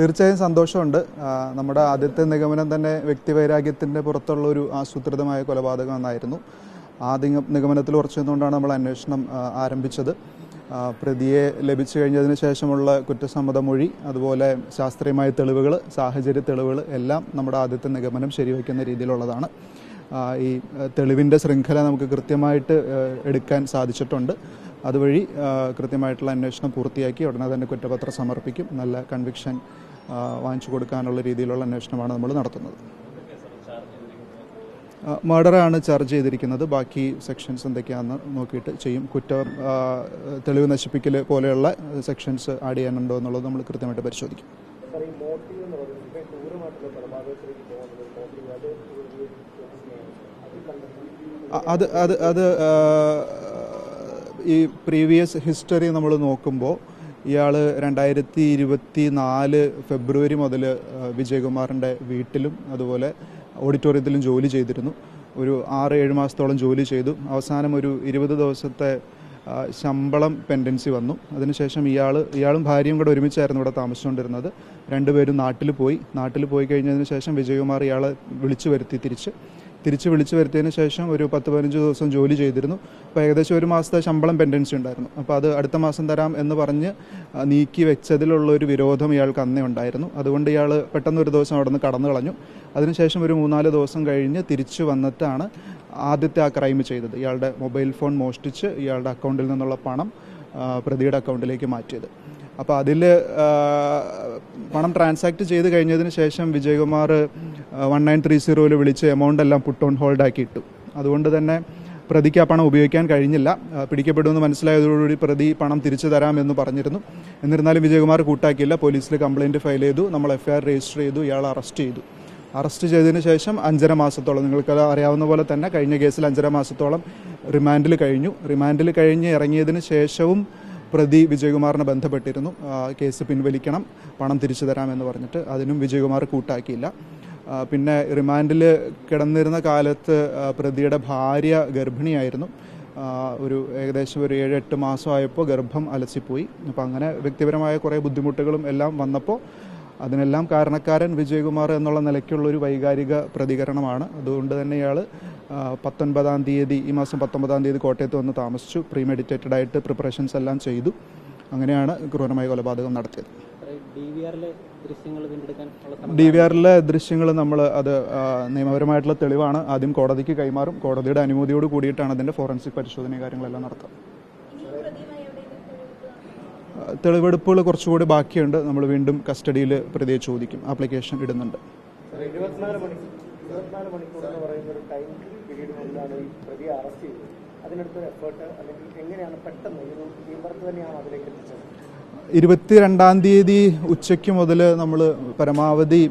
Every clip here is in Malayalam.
തീർച്ചയായും സന്തോഷമുണ്ട്. നമ്മുടെ ആദ്യത്തെ നിഗമനം തന്നെ വ്യക്തിവൈരാഗ്യത്തിന്റെ പുറത്തുള്ള ഒരു ആസൂത്രിതമായ കൊലപാതകം എന്നായിരുന്നു. ആ നിഗ- നിഗമനത്തിൽ ഉറച്ചു നമ്മൾ അന്വേഷണം ആരംഭിച്ചത്. പ്രതിയെ ലഭിച്ചു കഴിഞ്ഞതിന് ശേഷമുള്ള കുറ്റസമ്മത മൊഴി അതുപോലെ ശാസ്ത്രീയമായ തെളിവുകൾ സാഹചര്യ തെളിവുകൾ എല്ലാം നമ്മുടെ ആദ്യത്തെ നിഗമനം ശരിവയ്ക്കുന്ന രീതിയിലുള്ളതാണ്. ഈ തെളിവിന്റെ ശൃംഖല നമുക്ക് കൃത്യമായിട്ട് എടുക്കാൻ സാധിച്ചിട്ടുണ്ട്. അതുവഴി കൃത്യമായിട്ടുള്ള അന്വേഷണം പൂർത്തിയാക്കി ഉടനെ തന്നെ കുറ്റപത്രം സമർപ്പിക്കും. നല്ല കൺവിക്ഷൻ വാങ്ങിച്ചു കൊടുക്കാനുള്ള രീതിയിലുള്ള അന്വേഷണമാണ് നമ്മൾ നടത്തുന്നത്. മർഡറാണ് ചാർജ് ചെയ്തിരിക്കുന്നത്. ബാക്കി സെക്ഷൻസ് എന്തൊക്കെയാണെന്ന് നോക്കിയിട്ട് ചെയ്യും. കുറ്റം തെളിവ് നശിപ്പിക്കൽ പോലെയുള്ള സെക്ഷൻസ് ആഡ് ചെയ്യാനുണ്ടോ എന്നുള്ളത് നമ്മൾ കൃത്യമായിട്ട് പരിശോധിക്കും. അത് അത് അത് ഈ പ്രീവിയസ് ഹിസ്റ്ററി നമ്മൾ നോക്കുമ്പോൾ ഇയാൾ രണ്ടായിരത്തി ഇരുപത്തി നാല് ഫെബ്രുവരി മുതൽ വിജയകുമാറിന്റെ വീട്ടിലും അതുപോലെ ഓഡിറ്റോറിയത്തിലും ജോലി ചെയ്തിരുന്നു. ഒരു ആറ് ഏഴ് മാസത്തോളം ജോലി ചെയ്തു. അവസാനം ഒരു ഇരുപത് ദിവസത്തെ ശമ്പളം പെൻഡൻസി വന്നു. അതിനുശേഷം ഇയാൾ ഇയാളും ഭാര്യയും കൂടെ ഒരുമിച്ചായിരുന്നു ഇവിടെ താമസിച്ചുകൊണ്ടിരുന്നത്. രണ്ടുപേരും നാട്ടിൽ പോയി. നാട്ടിൽ പോയി കഴിഞ്ഞതിന് ശേഷം വിജയകുമാർ ഇയാളെ വിളിച്ചു വരുത്തി തിരിച്ച്. തിരിച്ച് വിളിച്ചു വരുത്തിയതിന് ശേഷം ഒരു പത്ത് പതിനഞ്ച് ദിവസം ജോലി ചെയ്തിരുന്നു. അപ്പോൾ ഏകദേശം ഒരു മാസത്തെ ശമ്പളം പെൻഡൻസി ഉണ്ടായിരുന്നു. അപ്പോൾ അത് അടുത്ത മാസം തരാം എന്ന് പറഞ്ഞ് നീക്കി വെച്ചതിലുള്ള ഒരു വിരോധം ഇയാൾക്ക് അന്നേ ഉണ്ടായിരുന്നു. അതുകൊണ്ട് ഇയാൾ പെട്ടെന്ന് ഒരു ദിവസം അവിടെ നിന്ന് കടന്നു കളഞ്ഞു. അതിനുശേഷം ഒരു മൂന്നാൽ ദിവസം കഴിഞ്ഞ് തിരിച്ചു വന്നിട്ടാണ് ആദ്യത്തെ ആ ക്രൈം ചെയ്തത്. ഇയാളുടെ മൊബൈൽ ഫോൺ മോഷ്ടിച്ച് ഇയാളുടെ അക്കൗണ്ടിൽ നിന്നുള്ള പണം പ്രതിയുടെ അക്കൗണ്ടിലേക്ക് മാറ്റിയത്. അപ്പോൾ അതിൽ പണം ട്രാൻസാക്ട് ചെയ്ത് കഴിഞ്ഞതിന് ശേഷം വിജയകുമാർ വൺ നയൻ ത്രീ സീറോയിൽ വിളിച്ച് എമൗണ്ട് എല്ലാം പുട്ട് ഓൺ ഹോൾഡ് ആക്കി ഇട്ടു. അതുകൊണ്ട് തന്നെ പ്രതിക്ക് ആ പണം ഉപയോഗിക്കാൻ കഴിഞ്ഞില്ല. പിടിക്കപ്പെടുമെന്ന് മനസ്സിലായതോടുകൂടി പ്രതി പണം തിരിച്ചു തരാമെന്ന് പറഞ്ഞിരുന്നു. എന്നിരുന്നാലും വിജയകുമാർ കൂട്ടാക്കിയില്ല. പോലീസിൽ കംപ്ലയിന്റ് ഫയൽ ചെയ്തു. നമ്മൾ എഫ്ഐആർ രജിസ്റ്റർ ചെയ്തു. ഇയാൾ അറസ്റ്റ് ചെയ്തു. അറസ്റ്റ് ചെയ്തതിന് ശേഷം അഞ്ചര മാസത്തോളം നിങ്ങൾക്ക് അറിയാവുന്ന പോലെ തന്നെ കഴിഞ്ഞ കേസിൽ അഞ്ചര മാസത്തോളം റിമാൻഡിൽ കഴിഞ്ഞു. റിമാൻഡിൽ കഴിഞ്ഞ് ഇറങ്ങിയതിന് ശേഷവും പ്രതി വിജയകുമാറിനെ ബന്ധപ്പെട്ടിരുന്നു. കേസ് പിൻവലിക്കണം പണം തിരിച്ചു തരാമെന്ന് പറഞ്ഞിട്ട് അതിനും വിജയകുമാർ കൂട്ടാക്കിയില്ല. പിന്നെ റിമാൻഡിൽ കിടന്നിരുന്ന കാലത്ത് പ്രതിയുടെ ഭാര്യ ഗർഭിണിയായിരുന്നു. ഒരു ഏകദേശം ഒരു ഏഴ് എട്ട് മാസമായപ്പോൾ ഗർഭം അലസിപ്പോയി. അപ്പോൾ അങ്ങനെ വ്യക്തിപരമായ കുറേ ബുദ്ധിമുട്ടുകളും എല്ലാം വന്നപ്പോൾ അതിനെല്ലാം കാരണക്കാരൻ വിജയകുമാർ എന്നുള്ള നിലയ്ക്കുള്ള ഒരു വൈകാരിക പ്രതികരണമാണ്. അതുകൊണ്ട് തന്നെ ഇയാൾ പത്തൊൻപതാം തീയതി ഈ മാസം പത്തൊമ്പതാം തീയതി കോട്ടയത്ത് വന്ന് താമസിച്ചു. പ്രീ മെഡിറ്റേറ്റഡ് ആയിട്ട് പ്രിപ്പറേഷൻസ് എല്ലാം ചെയ്തു. അങ്ങനെയാണ് ക്രൂരമായ കൊലപാതകം നടത്തിയത്. ഡി വി ആറിലെ ദൃശ്യങ്ങൾ നമ്മൾ അത് നിയമപരമായിട്ടുള്ള തെളിവാണ്. ആദ്യം കോടതിക്ക് കൈമാറും. കോടതിയുടെ അനുമതിയോട് കൂടിയിട്ടാണ് അതിന്റെ ഫോറൻസിക് പരിശോധന കാര്യങ്ങളെല്ലാം നടത്തുക. തെളിവെടുപ്പുകൾ കുറച്ചുകൂടി ബാക്കിയുണ്ട്. നമ്മൾ വീണ്ടും കസ്റ്റഡിയിൽ പ്രതിയെ ചോദിക്കും. ആപ്ലിക്കേഷൻ ഇടുന്നുണ്ട്. ഇരുപത്തിരണ്ടാം തീയതി ഉച്ചയ്ക്ക് മുതൽ നമ്മൾ പരമാവധി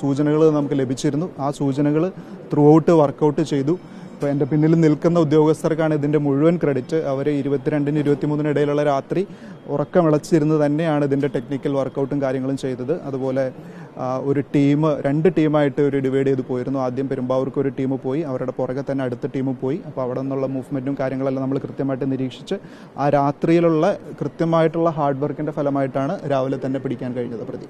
സൂചനകൾ നമുക്ക് ലഭിച്ചിരുന്നു. ആ സൂചനകൾ ത്രൂ ഔട്ട് വർക്കൗട്ട് ചെയ്തു. ഇപ്പോൾ എന്റെ പിന്നിൽ നിൽക്കുന്ന ഉദ്യോഗസ്ഥർക്കാണ് ഇതിന്റെ മുഴുവൻ ക്രെഡിറ്റ്. അവർ ഇരുപത്തിരണ്ടിന് ഇരുപത്തിമൂന്നിന് ഇടയിലുള്ള രാത്രി ഉറക്കം ഉറക്കമിളച്ചിരുന്ന് തന്നെയാണ് ഇതിന്റെ ടെക്നിക്കൽ വർക്കൗട്ടും കാര്യങ്ങളും ചെയ്തത്. അതുപോലെ ഒരു ടീം രണ്ട് ടീമായിട്ട് ഒരു ഡിവൈഡ് ചെയ്ത് പോയിരുന്നു. ആദ്യം പെരുമ്പാവൂർക്ക് ഒരു ടീം പോയി അവരുടെ പുറകെ തന്നെ അടുത്ത ടീം പോയി. അപ്പോൾ അവിടെ നിന്നുള്ള മൂവ്മെന്റും കാര്യങ്ങളെല്ലാം നമ്മൾ കൃത്യമായിട്ട് നിരീക്ഷിച്ച് ആ രാത്രിയിലുള്ള കൃത്യമായിട്ടുള്ള ഹാർഡ് വർക്കിന്റെ ഫലമായിട്ടാണ് രാവിലെ തന്നെ പിടിക്കാൻ കഴിഞ്ഞത് പ്രതി